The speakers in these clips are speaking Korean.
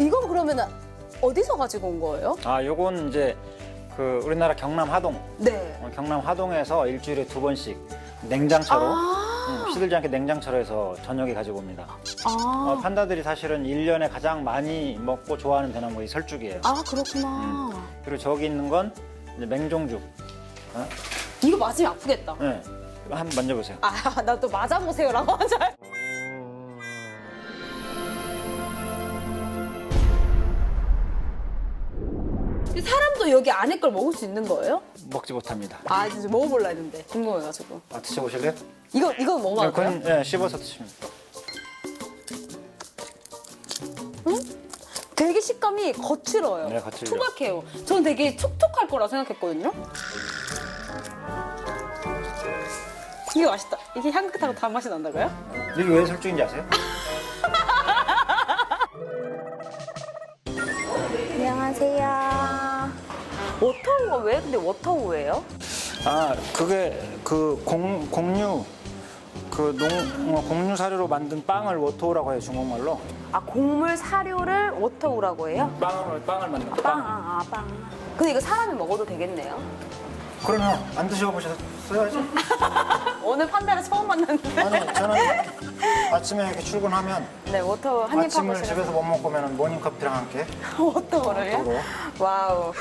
이건 그러면 어디서 가지고 온 거예요? 아, 요건 이제 그 우리나라 경남 하동, 네. 어, 경남 하동에서 일주일에 두 번씩 냉장차로 아, 음, 시들지 않게 냉장차로 해서 저녁에 가지고 옵니다. 어, 아, 판다들이 사실은 일년에 가장 많이 먹고 좋아하는 대나무가 이 설죽이에요. 아 그렇구나. 그리고 저기 있는 건 이제 맹종죽. 이거 맞으면 아프겠다. 네. 한번 만져보세요. 아, 나 또 맞아보세요라고 하자. 사람도 여기 안에 걸 먹을 수 있는 거예요? 먹지 못합니다. 아, 진짜 먹어볼라 했는데 궁금해가지고. 아, 드셔보실래요? 이거 이거 먹어봐도 돼요? 그건 예, 씹어서 드시면 돼요. 되게 식감이 거칠어요. 네, 거칠죠. 투박해요. 전 되게 촉촉할 거라 생각했거든요. 이게 맛있다. 이게 향긋하고 단맛이 난다고요? 이게 왜 설죽인지 아세요? 안녕하세요. 워터우가 왜 근데 워터우예요? 아, 그게 그 공, 공유 그 농, 어, 공유 사료로 만든 빵을 워토우라고 해요, 중국말로. 아 곡물 사료를 워터우라고 해요? 빵을, 빵을 만든 거, 빵, 아, 아, 빵. 근데 이거 사람이 먹어도 되겠네요. 그러면 안 드셔보셨어요, 아직? 오늘 판다를 처음 만났는데. 아니, 저는 아침에 이렇게 출근하면 네, 워터우 한입 하고 아침을. 집에서 못 먹고 오면 모닝커피랑 함께? 워터우로 와우.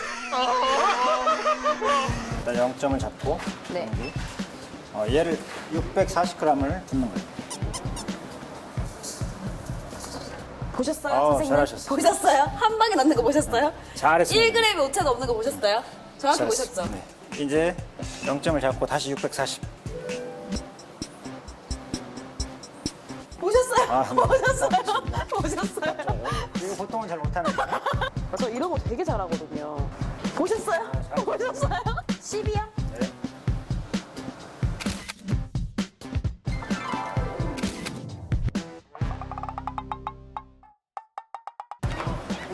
일단 0점을 잡고 네. 여기 어, 얘를 640g을 붓는 거예요. 보셨어요, 아우, 선생님? 잘하셨어요. 보셨어요? 한 방에 넣는 거 보셨어요? 잘했습니다. 1g의 오차가 없는 거 보셨어요? 정확히 보셨죠? 네. 이제 0점을 잡고 다시 640. 아, 네. 보셨어요? 보셨어요? 이거 보통은 잘 못하는. 아, 저 이런 거 되게 잘하거든요. 보셨어요? 잘 보셨어요? 10이야? 네.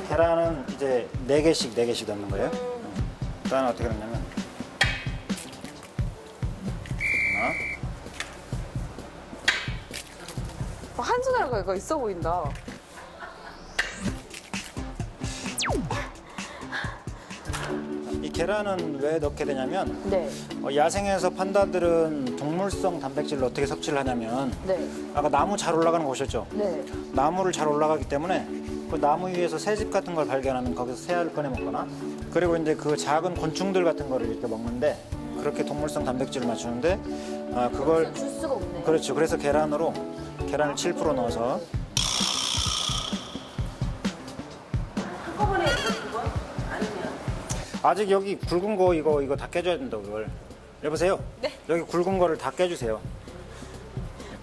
계란은 이제 4개씩 4개씩 넣는 거예요. 일단 어떻게 넣냐면 어, 한 숟가락 이거 있어 보인다. 이 계란은 왜 넣게 되냐면 네. 어, 야생에서 판다들은 동물성 단백질을 어떻게 섭취를 하냐면 네. 아까 나무 잘 올라가는 거 보셨죠? 네. 나무를 잘 올라가기 때문에 그 나무 위에서 새집 같은 걸 발견하면 거기서 새알을 꺼내 먹거나 그리고 이제 그 작은 곤충들 같은 거를 이렇게 먹는데 그렇게 동물성 단백질을 맞추는데 아, 그걸 줄 수가 없네. 그렇죠. 그래서 계란으로 계란을 7% 넣어서 한꺼번에 아니면? 아직 여기 굵은 거 이거 이거 다 깨줘야 된다 그걸 여보세요. 네. 여기 굵은 거를 다 깨주세요.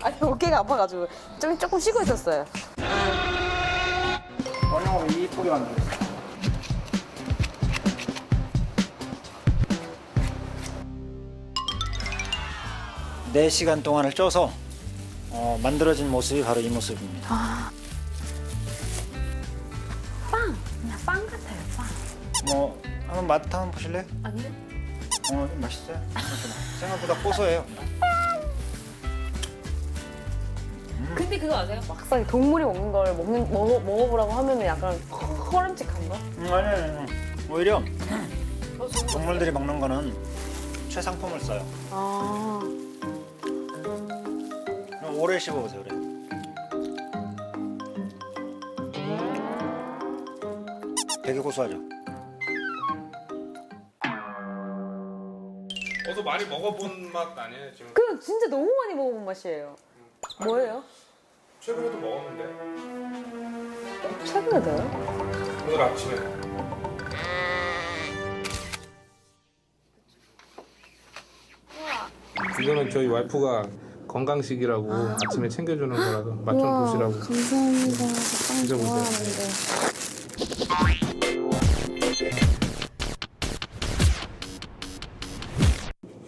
아니 어깨가 아파가지고 좀 조금 쉬고 있었어요. 원형으로 이쁘게 만들었어요. 네 시간 동안을 쪄서 어, 만들어진 모습이 바로 이 모습입니다. 빵 그냥 빵 같아요 빵. 뭐 한번 맛 한번 보실래요? 아니요? 어, 좀 맛있어요. 생각보다 고소해요. 근데 그거 아세요? 막상 동물이 먹는 걸 먹는 먹어 먹어보라고 하면 은 약간 허름직한가? 음, 아니, 아니, 아니. 오히려 어, 좋은 거 동물들이 먹는 거는 최상품을 써요. 아. 오래 씹어보세요, 그래. 되게 고소하죠? 어서 많이 먹어본 맛 아니에요 지금? 그 진짜 너무 많이 먹어본 맛이에요. 뭐예요? 최근에도 먹었는데 최근에 돼요? 오늘 아침에 이거는 저희 와이프가 건강식이라고 아 침에 챙겨주는 거라서 맛좀 보시라고 감사합니다. 빵 진짜 좋아하는데.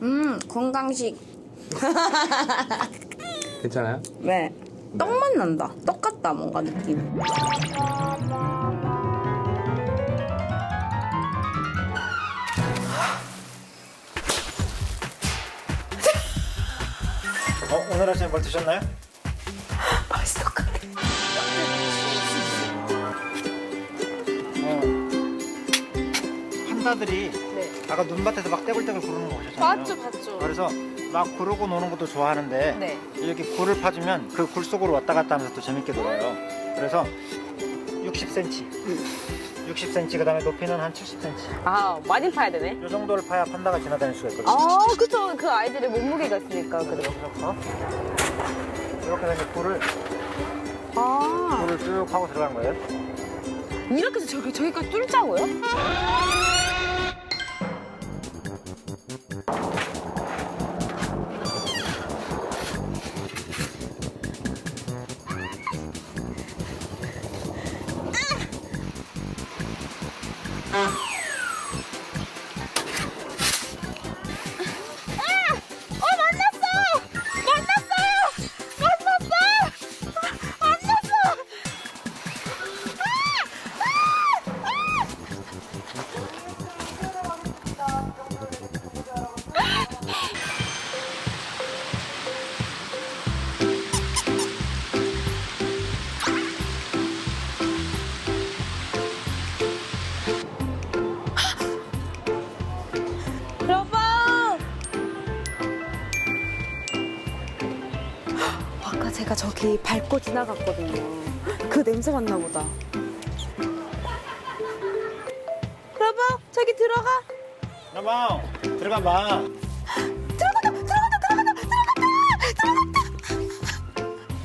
음 건강식. 괜찮아요? 네. 떡 맛 난다. 떡 같다 뭔가 느낌. 어, 오늘 아침에 뭘 드셨나요? 벌써 끝. 어. 판다들이 네. 아까 눈밭에서 막 떼굴떼굴 구르는 거 보셨잖아요. 봤죠, 봤죠. 그래서 막 구르고 노는 것도 좋아하는데 네. 이렇게 굴을 파주면 그 굴 속으로 왔다 갔다 하면서 또 재밌게 놀아요. 그래서 60cm, 60cm 그다음에 높이는 한 70cm. 아, 많이 파야 되네. 이 정도를 파야 판다가 지나다닐 수가 있거든요. 아, 그쵸. 그 아이들의 몸무게가 있으니까. 그래. 여기서부터 이렇게 해서 굴을 아, 굴을 쭉 하고 들어가는 거예요. 이렇게 해서 저기, 저기까지 뚫자고요? 여 저기 밟고 지나갔거든요. 그 냄새 맡나 보다. 여보, 저기 들어가. 여보 들어가 봐. 들어간다, 들어간다, 들어간다, 들어간다, 들어간다.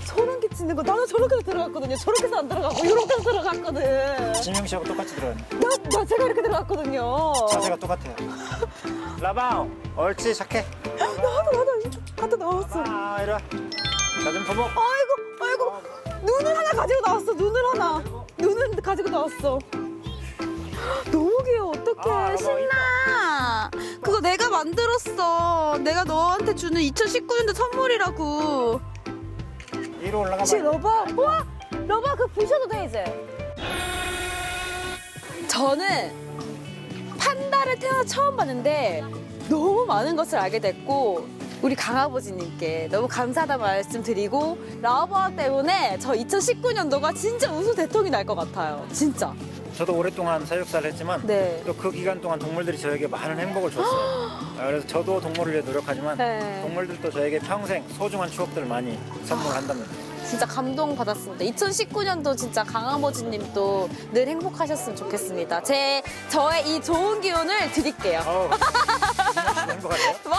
소름 끼치는 거. 나도 저렇게 들어갔거든요. 저렇게 해서 안 들어가고, 이렇게 들어갔거든. 진영 씨하고 똑같이 들어갔네. 나, 나 제가 이렇게 들어갔거든요. 자세가 똑같아요. 라방 옳지 착해. 나도, 나도, 나도 나왔어. 아 이리 와. 나좀 보고. 아이고. 눈을 하나 가지고 나왔어. 눈을 하나. 눈을 가지고 나왔어. 너무 귀여워. 어떡해. 아, 신나. 그거 내가 만들었어. 내가 너한테 주는 2019년도 선물이라고. 위로 올라가 봐. 러버. 우와! 러버 그거 부셔도 돼, 이제. 저는 판다를 태어나 처음 봤는데 너무 많은 것을 알게 됐고 우리 강아버지님께 너무 감사하다 말씀드리고 라버 때문에 저 2019년도가 진짜 우수 대통이 날 것 같아요. 진짜. 저도 오랫동안 사육사를 했지만 네. 또 그 기간 동안 동물들이 저에게 많은 행복을 줬어요. 아, 그래서 저도 동물을 위해 노력하지만 네. 동물들도 저에게 평생 소중한 추억들을 많이 선물한답니다. 진짜 감동 받았습니다. 2019년도 진짜 강아버지님도 늘 행복하셨으면 좋겠습니다. 제 저의 이 좋은 기운을 드릴게요. 어우, 씨도 행복하세요? 와